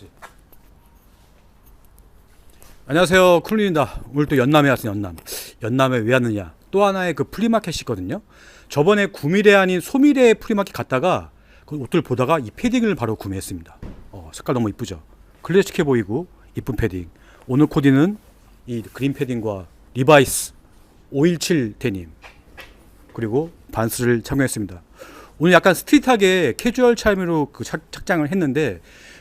있지. 안녕하세요, 쿨린입니다. 오늘 또 연남에 왔어요, 연남. 연남에 왜 왔느냐? 또 하나의 그 플리마켓이 있거든요. 저번에 구미래 아닌 소미래 플리마켓 갔다가 그 옷들 보다가 이 패딩을 바로 구매했습니다. 어, 색깔 너무 이쁘죠? 클래식해 보이고 이쁜 패딩. 오늘 코디는 이 그린 패딩과 리바이스 517 데님 그리고 반스를 착용했습니다. 오늘 약간 스트릿하게 캐주얼 차림으로 그 착, 착장을 했는데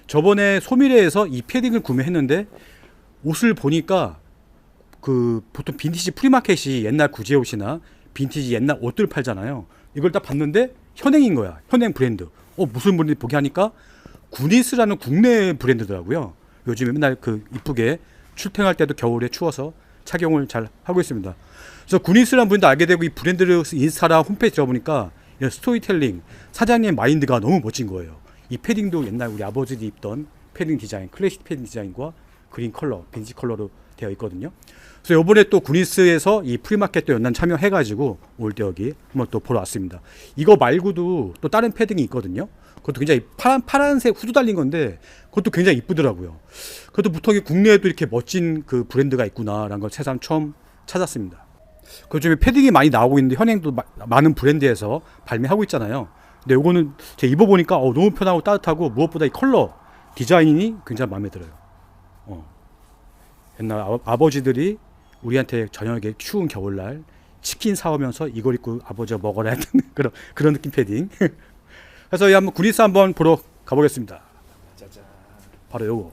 저번에 소미래에서 이 패딩을 구매했는데 옷을 보니까 그 보통 빈티지 프리마켓이 옛날 구제 옷이나 빈티지 옛날 옷들 팔잖아요. 이걸 딱 봤는데 현행인 거야. 현행 브랜드. 어 무슨 브랜드 보게 하니까 구니스라는 국내 브랜드더라고요. 요즘에 맨날 그 이쁘게 출퇴할 때도 겨울에 추워서 착용을 잘 하고 있습니다. 그래서 구니스라는 브랜드 알게 되고 이 브랜드를 인스타랑 홈페이지 들어보니까 스토리텔링 사장님 마인드가 너무 멋진 거예요. 이 패딩도 옛날 우리 아버지들이 입던 패딩 디자인, 클래식 패딩 디자인과 그린 컬러, 빈지 컬러로 되어 있거든요. 그래서 이번에 또 구니스에서 이 프리마켓도 연단 참여해가지고 올 때 여기 한번 또 보러 왔습니다. 이거 말고도 또 다른 패딩이 있거든요. 그것도 굉장히 파란 파란색 후드 달린 건데 그것도 굉장히 이쁘더라고요. 그것도 보통 국내에도 이렇게 멋진 그 브랜드가 있구나라는 걸 새삼 처음 찾았습니다. 그 요즘에 패딩이 많이 나오고 있는데 현행도 마- 많은 브랜드에서 발매하고 있잖아요. 근데 요거는 제가 입어보니까 어, 너무 편하고 따뜻하고 무엇보다 이 컬러 디자인이 굉장히 마음에 들어요. 어. 옛날 아, 아버지들이 우리한테 저녁에 추운 겨울날 치킨 사오면서 이걸 입고 아버지가 먹어라 했던 그런 그런 느낌 패딩. 그래서 이 한번 구리스 한번 보러 가보겠습니다. 짜잔. 바로 요거.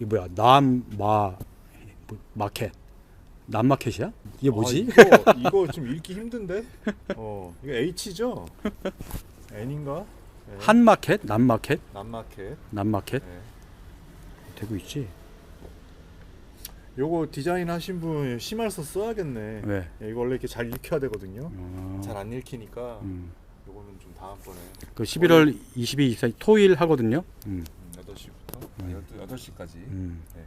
이 뭐야 남마 뭐, 마켓 남마켓이야? 이게 뭐지? 아, 이거, 이거 좀 읽기 힘든데? 어, 이거 H죠? N인가? 네. 한 마켓, 남마켓, 남마켓. 남마켓 네. 되고 있지. 요거 디자인 하신 분 심할서 써야겠네. 왜? 야, 이거 원래 이렇게 잘 읽혀야 되거든요. 어, 잘 안 읽히니까 음. 요거는 좀 다음번에 그 11월 22일 24일 토요일 하거든요. 음. 8시부터 8시까지 음. 네.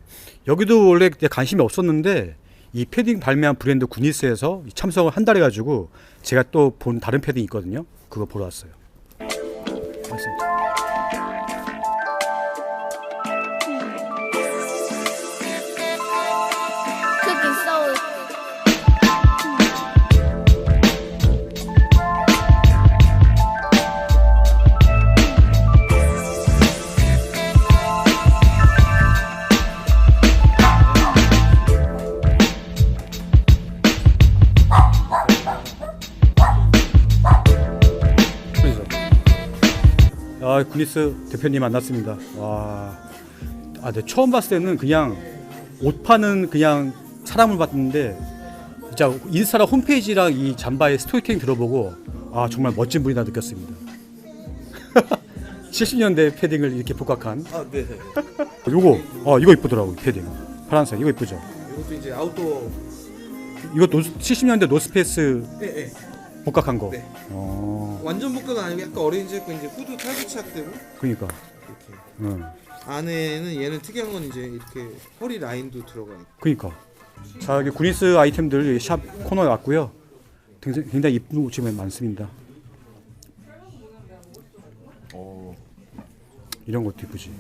여기도 원래 내가 관심이 없었는데 이 패딩 발매한 브랜드 구니스에서 참석을 한 달 해가지고 제가 또 본 다른 패딩 있거든요. 그거 보러 왔어요. 맞습니다. 아 구니스 대표님 만났습니다. 와, 아, 네, 처음 봤을 때는 그냥 옷 파는 그냥 사람을 봤는데 진짜 인스타랑 홈페이지랑 이 잠바의 스토리텔링 들어보고 아 정말 멋진 분이다 느꼈습니다. 70년대 패딩을 이렇게 복각한 아, 네. 요거 어 이거 이쁘더라고 이 패딩 파란색 이거 이쁘죠. 이것도 이제 아웃도어. 이거 노스, 70년대 노스페이스 네, 네. 복각한 거. 네. 어, 완전 복근은 아니고 약간 어레인지 했고 이제 후드 탈부착되고 그러니까. 이렇게. 응. 안에는 얘는 특이한 건 이제 이렇게 허리 라인도 들어가 있고. 그러니까. 자 여기 구니스 아이템들 여기 샵 코너에 왔고요. 굉장히, 굉장히 이쁜 옷이 많습니다. 어 이런 것도 이쁘지.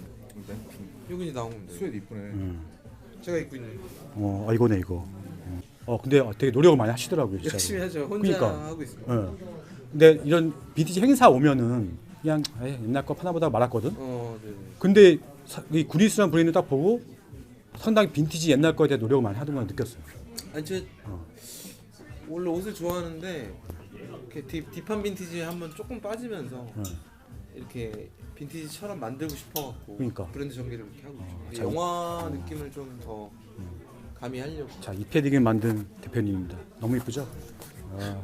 여기 이제 나온 겁니다. 스웨드 이쁘네 음. 제가 입고 있는. 어, 아, 이거네 이거. 어, 근데 되게 노력을 많이 하시더라고요. 진짜. 열심히 하죠. 혼자 그러니까. 하고 있습니다. 어. 근데 이런 빈티지 행사 오면은 그냥 에이, 옛날 거 파나보다 말았거든. 어, 네. 근데 사- 이 구니스라는 브랜드 딱 보고 상당히 빈티지 옛날 거에 대해 노력을 많이 하던 걸 느꼈어요. 아니 저 어. 원래 옷을 좋아하는데 이렇게 딥, 딥한 빈티지에 한번 조금 빠지면서 어. 이렇게 빈티지처럼 만들고 싶어갖고 그러니까. 브랜드 전개를 이렇게 하고 있죠. 자, 영화 느낌을 좀 더 가미하려고. 자, 이 패딩을 만든 대표님입니다. 너무 이쁘죠? 아,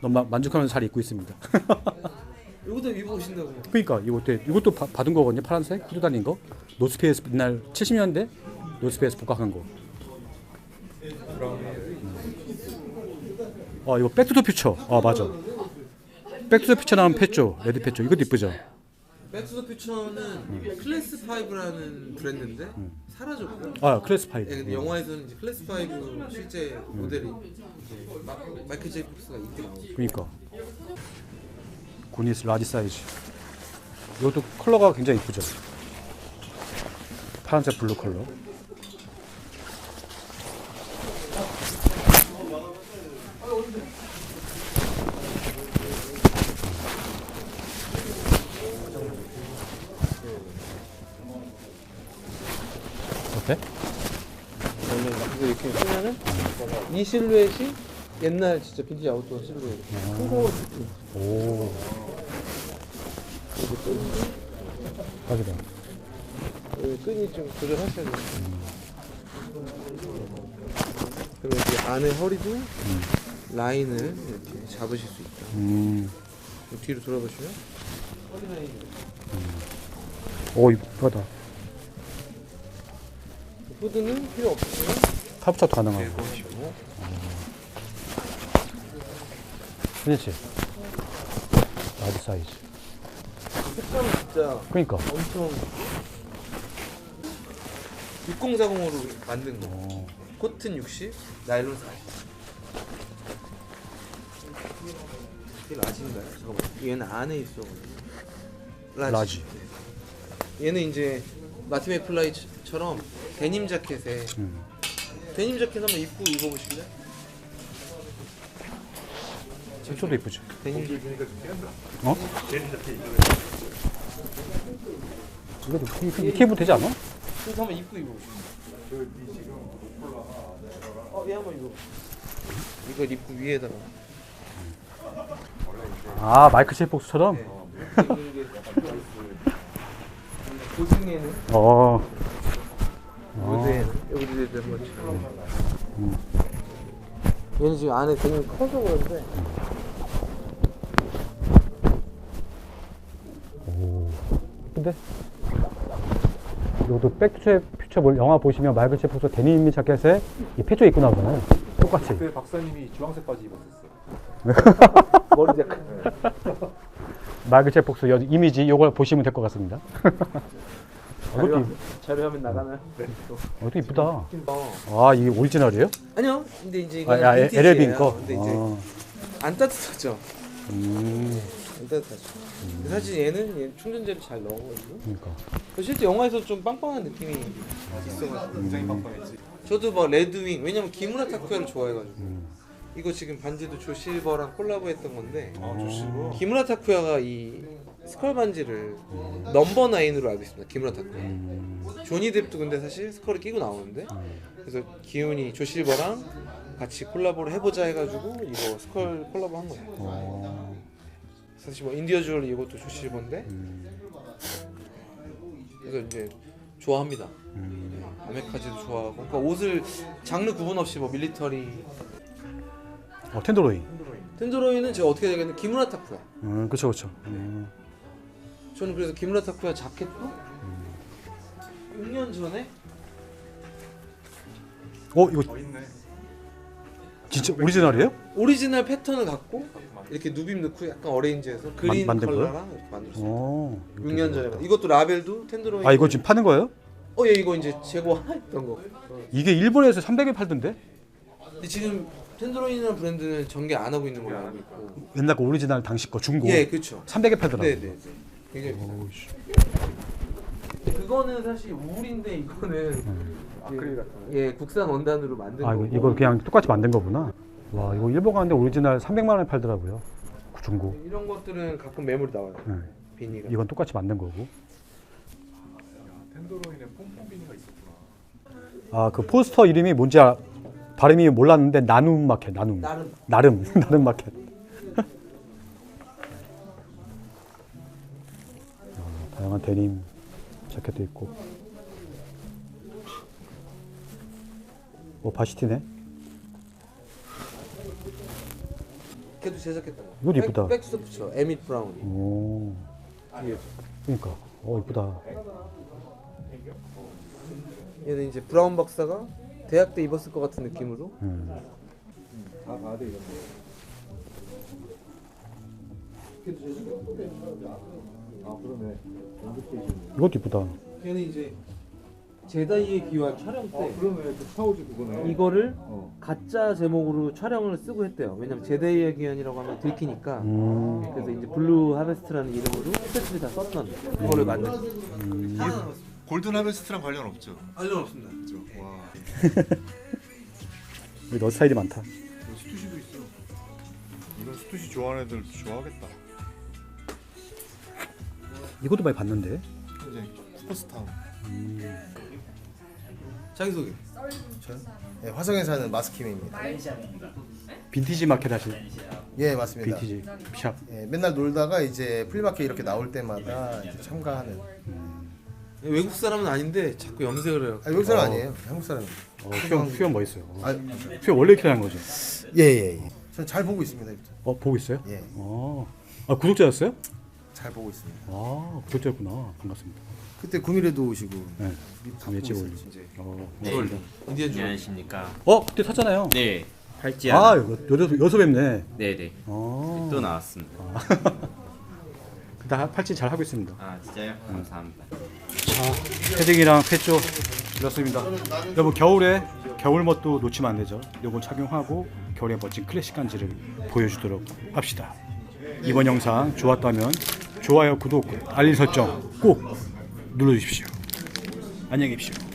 너무 마- 만족하면서 잘 입고 있습니다. 이것도 입어보신다고. 그러니까 이것도 이것도 바- 받은 거거든요. 파란색 후드 달린 거. 노스페이스 옛날 70년대 노스페이스 복각한 거. 음. 어 이거 백투더 퓨처. 아 맞아. 백투더 퓨처 나온 패조 레드 패조 이것도 이쁘죠. 백투더 퓨처는 클래스 5라는 브랜드인데 사라졌고. 아 클래스 파이브. 네, 근데 영화에서는 이제 클래스 5 실제 모델이 이제 마, 마이클 제이콥스가 입고 나오고. 그러니까 구니스 라지 사이즈. 이것도 컬러가 굉장히 이쁘죠. 파란색 블루 컬러. 어때? 저는 그래서 이렇게 쓰면은 이 실루엣이 옛날 진짜 빈티지 아웃도어 실루엣. 큰거 오. 딱이다. 끈이 좀 조절하셔야 돼요. 그리고 이제 안에 허리도 라인을 이렇게 잡으실 수 있다. 음. 뒤로 돌아보시면 허리 라인 오, 이쁘다. 후드는 필요 없으면 탑차도 가능하고. 보시고 그렇지. 라지 사이즈. 색감은 진짜 그러니까. 엄청 6040으로 만든 거. 어. 코튼 60, 나일론 40. 이게 라지인가요? 잠깐만. 얘는 안에 있어가지고. 라지. 라지. 네. 얘는 이제 마티 맥플라이처럼 데님 자켓에 음. 데님 자켓 한번 입고 입어보실래? 색소도 이쁘지. 데님 어? 이거 이렇게 입으면 되지 않아? 그래서 한번 입고 입어보실래? 어, 얘 한번 입어. 이걸 입고 위에다가. 아, 마이크 제복스처럼? 입는 게 고승에는 어. 한번 음. 얘는 지금 안에 되게 커서 그런데 오. 근데 이것도 백투 퓨처 뭘 영화 보시면 마이클 제폭스 데님 자켓에 이 패조 입고 나오잖아요. 똑같이. 그 박사님이 주황색 바지 입었었어요. 머리 마이클 제폭스 여- 이미지 요걸 보시면 될 것 같습니다. 자료, 이- 자료하면 나가나요? 네. 이것도 이쁘다. 어. 아, 이게 오리지널이에요? 아니요. 근데 이제 아, 이거 야, LL빈 거? 근데 이제 아, 안 따뜻하죠. 음, 안 따뜻하죠. 근데 사실 얘는 얘 충전재를 잘 넣어가지고 그러니까. 실제 영화에서 좀 빵빵한 느낌이 있어가지고 굉장히 빵빵했지. 저도 뭐 레드윙 왜냐면 기무라 타쿠야를 좋아해가지고 음. 이거 지금 반지도 조실버랑 콜라보했던 건데 아 조시고. 기무라 타쿠야가 이 스컬 반지를 넘버 나인으로 알고 있습니다. 기무라 타쿠야. 음, 조니 뎁도 근데 사실 스컬을 끼고 나오는데 그래서 기훈이 조실버랑 같이 콜라보를 해보자 해가지고 이거 스컬 콜라보 한 거예요. 어, 사실 뭐 인디어 주얼리 이것도 조실버인데 음, 그래서 이제 좋아합니다. 음. 아메카지도 좋아하고 그러니까 옷을 장르 구분 없이 뭐 밀리터리 어, 텐더로인. 텐드로이는 제가 어떻게 되겠는 기무라 타쿠야. 음, 그쵸, 그쵸. 음. 저는 그래서 기무라 타쿠야 자켓도 6년 전에 어, 이거. 진짜 오리지널이에요? 오리지널 패턴을 갖고 이렇게 누빔 넣고 약간 어레인지해서 그린 만든 거예요? 컬러랑 이렇게 만들었어요. 어. 이거 6년 되게 전에 좋다. 이것도 라벨도 텐드로이 아, 이거 지금 파는 거예요? 어, 예, 이거 이제 재고 하나 있던 거. 이게 일본에서 300에 팔던데? 근데 지금 텐드로인이라는 브랜드는 전개 안 하고 있는 걸로 알고 있고. 옛날 거 오리지널 당시 거 중고. 예, 그렇죠. 300에 팔더라고. 네, 네, 네. 굉장히 오우, 씨. 근데 그거는 사실 울인데 이거는 아크릴 같은 거. 예, 국산 원단으로 만든 아, 이거, 거고. 이거 그냥 똑같이 만든 거구나. 와, 이거 일본 가는데 오리지널 300만 원에 팔더라고요. 그 중고. 이런 것들은 가끔 매물이 나와요. 네. 비니가. 이건 똑같이 만든 거고. 텐더로인에 pompom비니가 있었구나. 아, 그 포스터 이름이 뭔지 아, 발음이 몰랐는데 나눔 마켓, 나눔. 나름 나름, 나름 마켓. 아, 다양한 데님 자켓도 있고. 오, 바시티네. 걔도 제작했던 거. 이것도 이쁘다. 백, 백스토프죠. 에밋 브라운. 오, 뒤에. 그러니까. 어, 이쁘다. 얘는 이제 브라운 박사가 대학 때 입었을 것 같은 느낌으로. 음. 아, 아들 이런 거. 아, 그러네. 이것도 이쁘다. 얘는 이제 제다이의 귀환 촬영 때 아, 그러네. 그 스타워즈 그거네. 이거를 어. 가짜 제목으로 촬영을 쓰고 했대요. 왜냐면 제다이의 귀환이라고 하면 들키니까. 음. 그래서 이제 블루 하베스트라는 이름으로 스태프들이 다 썼던 그거를 만든. 음. 골든 하베스트랑 관련 없죠? 알려 없습니다. 그죠? 와. 여기 너 스타일이 많다. 스투시도 있어. 이런 스투시 좋아하는 애들 좋아하겠다. 이것도 많이 봤는데. 이제 슈퍼스타. 자기 소개. 저요? 네, 화성에 사는 마스킴입니다. 빈티지 마켓 하시 예, 맞습니다. 빈티지 샵. 예, 맨날 놀다가 이제 플리마켓 이렇게 나올 때마다 이제 참가하는. 외국 사람은 아닌데 자꾸 염색을 해요. 아, 외국 사람 아니에요. 한국 사람. 어, 수염 수염 멋있어요. 아, 수염 원래 이렇게 하는 거죠. 예, 예, 예. 저는 잘 보고 있습니다. 일단. 어 보고 있어요? 예, 어. 아 구독자였어요? 잘 보고 있습니다. 아 구독자였구나. 반갑습니다. 그때 구미래도 오시고 네. 다 일찍 보고 올리고. 이제 어. 고맙습니다. 인디언 주얼리. 안녕하십니까. 어 그때 샀잖아요. 네, 팔찌 아 하나. 여, 여, 여섯 뵙네. 네네. 어. 또 나왔습니다. 나 팔찌 잘 하고 있습니다. 아 진짜요? 감사합니다. 자, 패딩이랑 패조 들었습니다. 여러분 겨울에 겨울 멋도 놓치면 안 되죠. 요거 착용하고 겨울에 멋진 클래식 간지를 보여주도록 합시다. 이번 영상 좋았다면 좋아요, 구독, 알림 설정 꼭 눌러주십시오. 안녕히 계십시오.